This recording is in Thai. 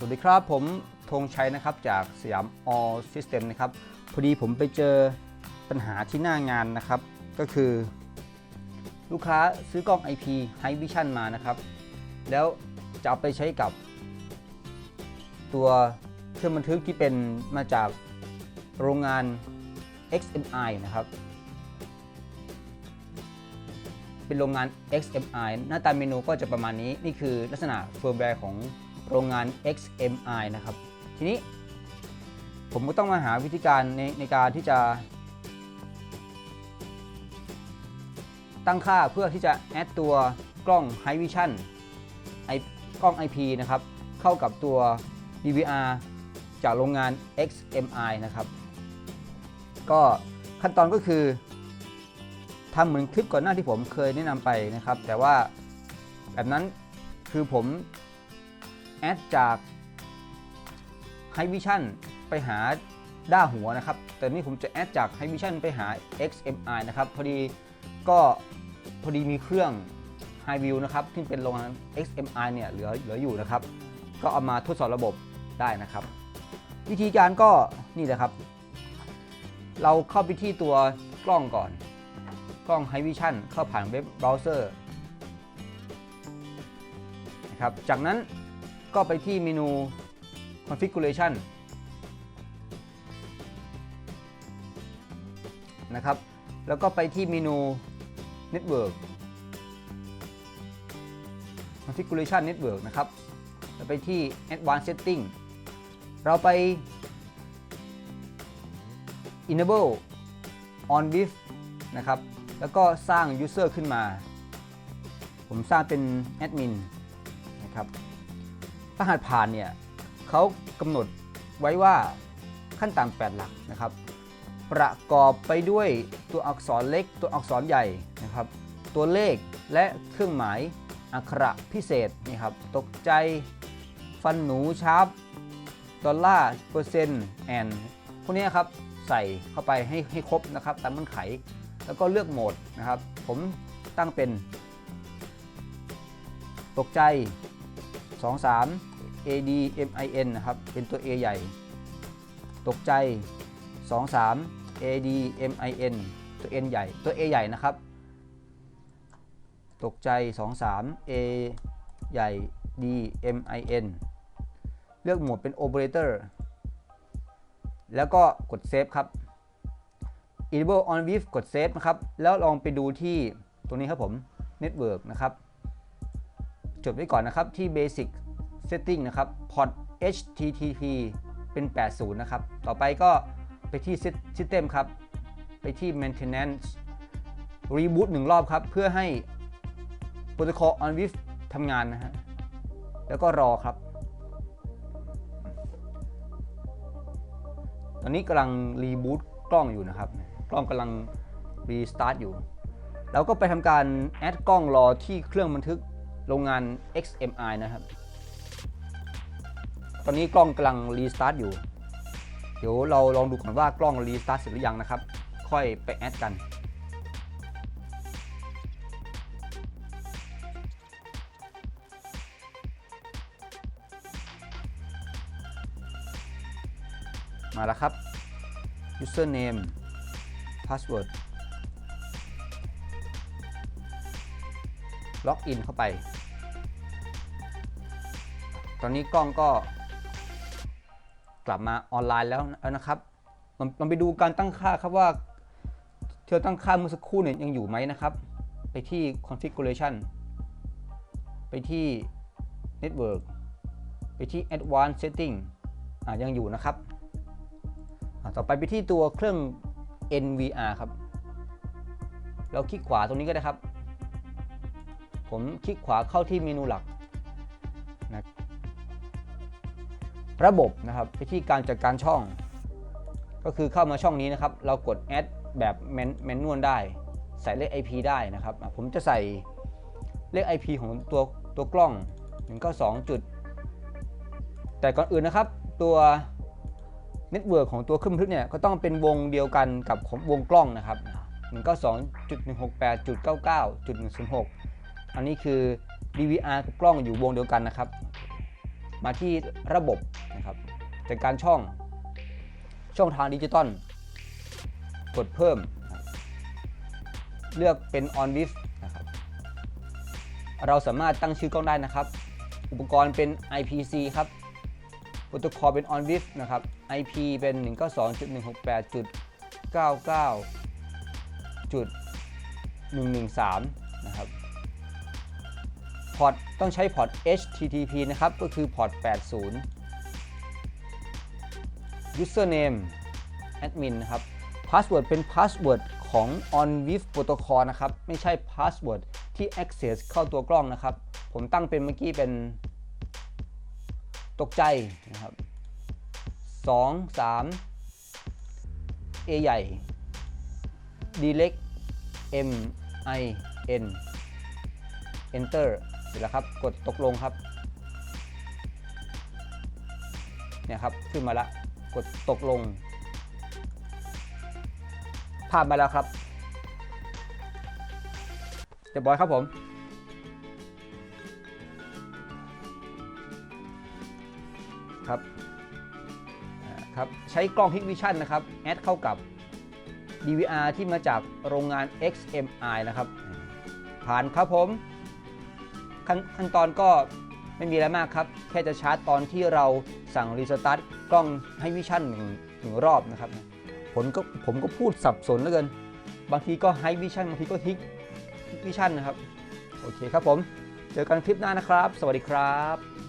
สวัสดีครับผมธงชัยนะครับจากสยาม All System นะครับพอดีผมไปเจอปัญหาที่หน้างานนะครับ ก็คือ ลูกค้าซื้อกล้อง IP High Vision มานะครับ แล้วจะเอาไปใช้กับ ตัวเครื่องบันทึกที่เป็นมาจากโรงงาน XMI นะครับ เป็นโรงงาน XMI หน้าตาเมนูก็จะประมาณนี้นี่คือลักษณะเฟิร์มแวร์ของ โรงงาน XMI นะครับ ทีนี้ผมก็ต้องมาหาวิธีการในในการที่จะ ตั้งค่าเพื่อที่จะแอดตัวกล้อง High Vision ไอกล้อง IP นะครับ เข้ากับตัว DVR จากโรงงาน XMI นะครับ ก็ขั้นตอนก็คือทำเหมือนคลิปก่อนหน้าที่ผมเคยแนะนำไปนะครับ แต่ว่าแบบนั้นคือผม แอดจาก High Vision ไปหาด้าหัวนะครับ แต่นี่ผมจะแอดจาก High Vision ไปหา XMI นะครับ พอดีก็พอดีมีเครื่อง High View นะครับที่เป็นโรงงาน XMI เนี่ยเหลือเหลืออยู่นะครับ ก็เอามาทดสอบระบบได้นะครับ วิธีการก็นี่แหละครับ เราเข้าไปที่ตัวกล้องก่อน กล้อง High Vision เข้าผ่านเว็บเบราว์เซอร์นะครับจากนั้น ก็ไปที่เมนู configuration นะครับ แล้วก็ไปที่เมนู network configuration network นะครับแล้วไปที่ advanced setting เราไป enable on with นะครับ แล้วก็สร้าง user ขึ้นมา ผมสร้างเป็น admin นะครับ รหัสผ่านเนี่ยเขากำหนดไว้ว่าขั้นต่ำ8หลักนะครับ ประกอบไปด้วยตัวอักษรเล็กตัวอักษรใหญ่นะครับ ตัวเลขและเครื่องหมายอักขระพิเศษนี่ครับตกใจฟันหนูชาร์ปดอลลาร์เปอร์เซ็นต์แอนพวกนี้ครับใส่เข้าไปให้ให้ครบนะครับตามเงื่อนไข แล้วก็เลือกโหมดนะครับ ผมตั้งเป็น ตกใจ 23 AD MIN นะครับ เป็นตัว A ใหญ่ ตกใจ 23 AD MIN ตัว N ใหญ่ ตัว A ใหญ่นะครับ ตกใจ 23 A ใหญ่ D MIN เลือกโหมดเป็น Operator แล้วก็กด Save ครับ Enable on with กด Save นะครับ แล้วลองไปดูที่ตรงนี้ครับผม Network นะครับ จดไว้ก่อนนะครับที่ Basic Setting นะครับ Port HTTP เป็น 80 นะครับ ต่อไปก็ไปที่ System ครับ ไปที่ Maintenance Reboot หนึ่งรอบครับ เพื่อให้ Protocol on with ทำงานนะฮะ แล้วก็รอครับ ตอนนี้กำลังรีบูตกล้องอยู่นะครับ กล้องกำลังรีสตาร์ทอยู่ เราก็ไปทำการแอดกล้องรอที่เครื่องบันทึกโรงงาน XMI นะครับ อนนี้กล้องกำลังรีสตาร์ทอยู่ เดี๋ยวเราลองดูก่อนว่ากล้องรีสตาร์ทเสร็จหรือยังนะครับ ค่อยไปแอดกันมาแล้วครับ username password ล็อกอินเข้าไป ตอนนี้กล้องก็ กลับมาออนไลน์แล้วนะครับมันไปดูการตั้งค่าครับว่าเธอตั้งค่าเมื่อสักครู่เนี่ยยังอยู่ไหมนะครับ ไปที่ configuration ไปที่ network ไปที่ advanced setting อ่ายังอยู่นะครับ ต่อไปไปที่ตัวเครื่อง NVR ครับ เราคลิกขวาตรงนี้ก็ได้ครับ ผมคลิกขวาเข้าที่เมนูหลักนะ ระบบนะครับไปที่การจัดการช่อง ก็คือเข้ามาช่องนี้นะครับ เรากด add แบบแมนแมนนวลได้ ใส่เลข IP ได้นะครับ ผมจะใส่เลข IP ของตัวตัวกล้อง192จุด แต่ก่อนอื่นนะครับ ตัวเน็ตเวิร์กของตัวเครื่องบันทึกเนี่ยก็ต้องเป็นวงเดียวกันกับของวงกล้องนะครับ192.168.99.106 อันนี้คือ DVR กล้องอยู่วงเดียวกันนะครับ มาที่ระบบนะครับจัดการช่องช่องทางดิจิตอลกดเพิ่ม เลือกเป็น on with นะครับเราสามารถตั้งชื่อกล้องได้นะครับ อุปกรณ์เป็น IPC ครับโปรโตคอลเป็น on with นะครับ IP เป็น 192.168.99จุด113 นะครับ พอร์ตต้องใช้พอร์ต HTTP นะครับ ก็คือพอร์ต 80 username admin นะครับ password เป็น password ของ OnWIF protocol นะครับ ไม่ใช่ password ที่ access เข้าตัวกล้องนะครับ ผมตั้งเป็นเมื่อกี้เป็นตกใจนะครับ 2 3 A ใหญ่ D เล็ก M I N enter เสร็จแล้วครับ กดตกลงครับ เนี่ยครับขึ้นมาล้วกดตกลง ภาพมาแล้วครับเรียบร้อยครับผมครับครับใช้กล้อง Hikvision นะครับ แอดเข้ากับ DVR ที่มาจากโรงงาน XMI นะครับ ผ่านครับผม ขนขั้นตอนก็ไม่มีอะไรมากครับ แค่จะชาร์จตอนที่เราสั่งรีสตาร์ทกล้องให้วิชั่นหนึ่งหนึ่งรอบนะครับผมก็ผมก็พูดสับสนเหลือเกิน บางทีก็ไฮวิชั่นบางทีก็ทิกวิชั่นนะครับ โอเคครับผม เจอกันคลิปหน้านะครับ สวัสดีครับ